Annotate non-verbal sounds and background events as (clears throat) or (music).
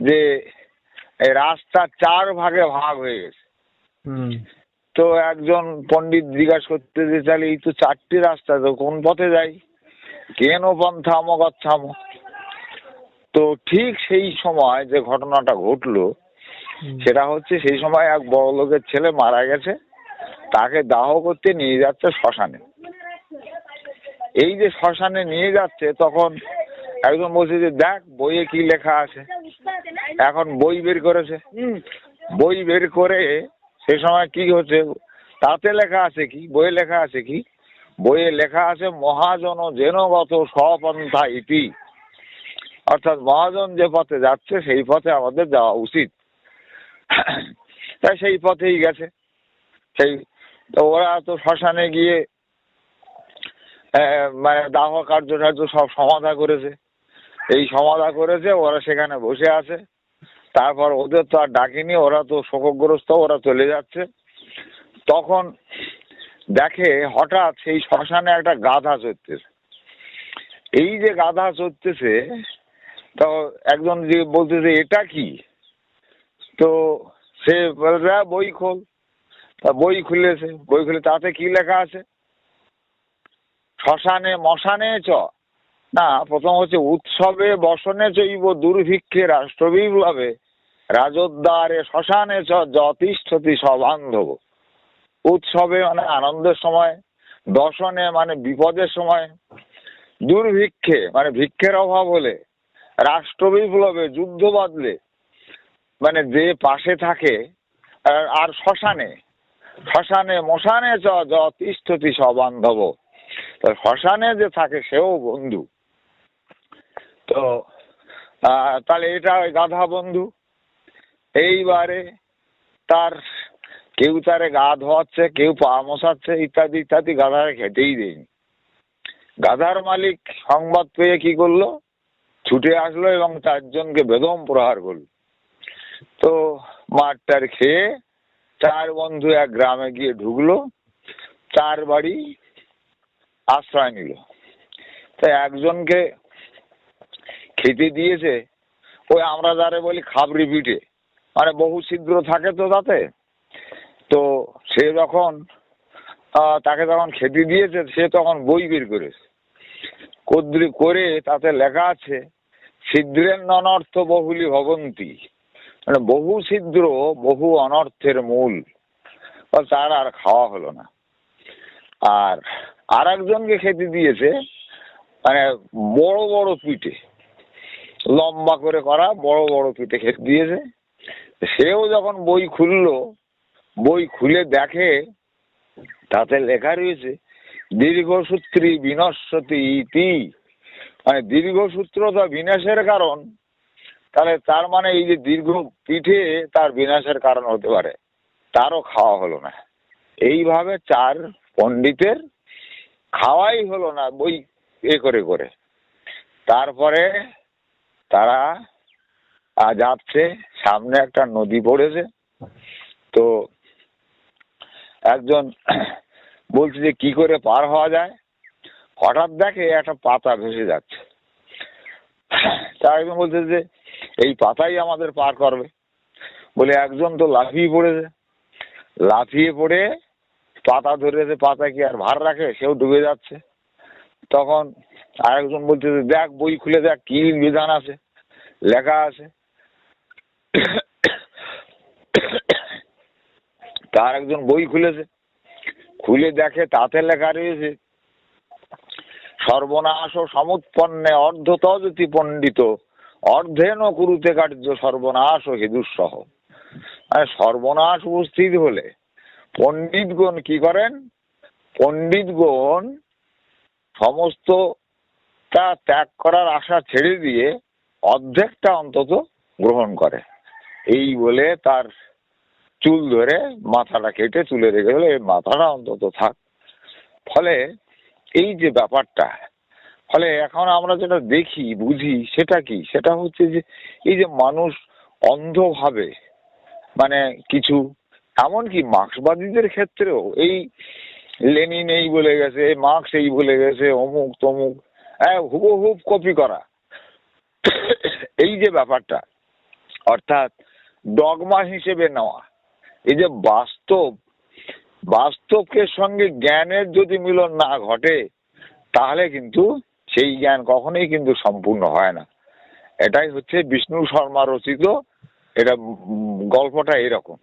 যে রাস্তা চার ভাগে ভাগ হয়ে গেছে। হুম। তো একজন পণ্ডিত জিজ্ঞাসা করতে যে তাহলে এই তো চারটি রাস্তা তো কোন পথে যাই? কেন পন্থাম গচ্ছাম তো ঠিক সেই সময় যে ঘটনাটা ঘটলো সেটা হচ্ছে সেই সময় এক বড় লোকের ছেলে মারা গেছে তাকে দাহ করতে নিয়ে যাচ্ছে শ্মশানে। এই যে শ্মশানে নিয়ে যাচ্ছে তখন একজন বলছে যে দেখ বইয়ে কি লেখা আছে? এখন বই বের করেছে। বই বের করে সে সময় কি হচ্ছে তাতে লেখা আছে কি? বইয়ে লেখা আছে কি? বইয়ে লেখা আছে মহাজন জেনগত স্বপন্থা ইতি অর্থাৎ মহাজন যে পথে যাচ্ছে সেই পথে আমাদের যাওয়া উচিত। তাই সেই পথেই গেছে। সেই তো ওরা তো শ্মশানে গিয়ে মানে দাহ কার্য টার্য সব সমাধা করেছে। এই সমাধা করেছে ওরা সেখানে বসে আছে। তারপর ওদের তো আর ডাকেনি ওরা তো শোকগ্রস্ত ওরা চলে যাচ্ছে। তখন দেখে হঠাৎ সেই শ্মশানে একটা গাধা চড়তেছে। এই যে গাধা চড়তেছে তো একজন যে বলতেছে এটা কি? তো সে "হ্যাঁ, বই খোল। বই খুলেছে বই খুলে তাতে কি লেখা আছে? শ্মশানে মশানে চ। না, প্রথম হচ্ছে উৎসবে বসনে চৈব দুর্ভিক্ষে রাষ্ট্রবিপ্লবে, রাজোদ্দারে শ্মশানে চ যতিষ্ঠতি সবান্ধব। উৎসবে মানে আনন্দের সময় দশনে মানে বিপদের সময়, দুর্ভিক্ষে মানে ভিক্ষের অভাব হলে, রাষ্ট্রবিপ্লবে যুদ্ধ বাঁধলে মানে যে পাশে থাকে, আর শ্মশানে শ্মশানে মশানে চ যতিষ্ঠতি সবান্ধব। শ্মশানে যে থাকে সেও বন্ধু। তো তাহলে এটা ওই গাধা বন্ধু। এইবারে তার কেউ তারে গা ধোয়াচ্ছে, কেউ পা মশাচ্ছে, ইত্যাদি ইত্যাদি, গাধারে খেতেই দেয়নি। গাধার মালিক সংবাদ পেয়ে কি করল? ছুটে আসলো এবং চারজনকে বেদম প্রহার করল। তো মাঠটার খেয়ে চার বন্ধু এক গ্রামে গিয়ে ঢুকলো, চার বাড়ি আশ্রয় নিল। তো একজনকে খেতে দিয়েছে। ওই আমরা যারে বলি খাবরি পিঠে। মানে বহু ছিদ্র থাকে তো তাতে। তো সে যখন তাকে যখন খেতে দিয়েছে, সে তখন বই বের করেছে। কদ্রি করে তাতে লেখা আছে, ছিদ্রের অনর্থ বহুলি ভবন্তি। মানে বহু ছিদ্র, বহু অনর্থের মূল। তার আর খাওয়া হলো না। আর আর একজনকে খেতে দিয়েছে মানে বড় বড় পিঠে। লম্বা করে করা, বড় বড় পিঠে খেতে দিয়েছে। সেও যখন বই খুললো, বই খুলে দেখে, তাতে লেখা রয়েছে দীর্ঘসূত্রী বিনশ্বতি ইতি। মানে দীর্ঘসূত্রতা বিনাশের কারণ, তাহলে তার মানে এই যে দীর্ঘ পিঠে তার বিনাশের কারণ হতে পারে। তারও খাওয়া হলো না। এইভাবে চার পণ্ডিতের খাওয়াই হলো না, বই এ করে করে। তারপরে তারা যাচ্ছে সামনে একটা নদী পড়েছে। তো একজন (clears throat) বলছে যে, কি করে পার হওয়া যায়? হঠাৎ দেখে একটা পাতা ভেসে যাচ্ছে। (clears throat) তা একজন বলছে যে, এই পাতাই আমাদের পার করবে। বলে, একজন তো লাফিয়ে পড়েছে। লাফিয়ে পড়ে পাতা ধরেছে পাতা কি আর ভার রাখে? সেও ডুবে যাচ্ছে। তখন আরেকজন বলছে দেখ, বই খুলে দেখ, কি বিধান আছে? লেখা আছে। তার একজন বই খুলেছে। খুলে দেখে তাতে লেখা রয়েছে, সর্বনাশ ও সমুৎপন্নে অর্ধতজতি পণ্ডিত, অর্ধেন কুরুতে কার্য সর্বনাশ ও হেদুসহ। সর্বনাশ উপস্থিত হলে পণ্ডিতগণ কি করেন? পণ্ডিতগণ সমস্তটা ত্যাগ করার আশা ছেড়ে দিয়ে অর্ধেকটা অন্তত গ্রহণ করে। এই বলে তার চুল ধরে মাথাটা কেটে তুলে রেখে গেলে এই মাথাটা অন্তত থাক। ফলে এই যে ব্যাপারটা, ফলে এখন আমরা যেটা দেখি, বুঝি, সেটা কি? সেটা হচ্ছে যে এই যে মানুষ অন্ধভাবে মানে কিছু, এমনকি মার্ক্সবাদীদের ক্ষেত্রেও এই লেনিন এই বলে গেছে, মার্ক্স এই বলে গেছে, অমুক, তমুক। হ্যাঁ হুবহুব কপি করা। এই যে ব্যাপারটা, অর্থাৎ ডগমা হিসেবে নেওয়া, এই যে বাস্তব, বাস্তবকে সঙ্গে জ্ঞানের যদি মিলন না ঘটে, তাহলে কিন্তু সেই জ্ঞান কখনোই কিন্তু সম্পূর্ণ হয় না। এটাই হচ্ছে বিষ্ণু শর্মা রচিত, এটা গল্পটা এরকম।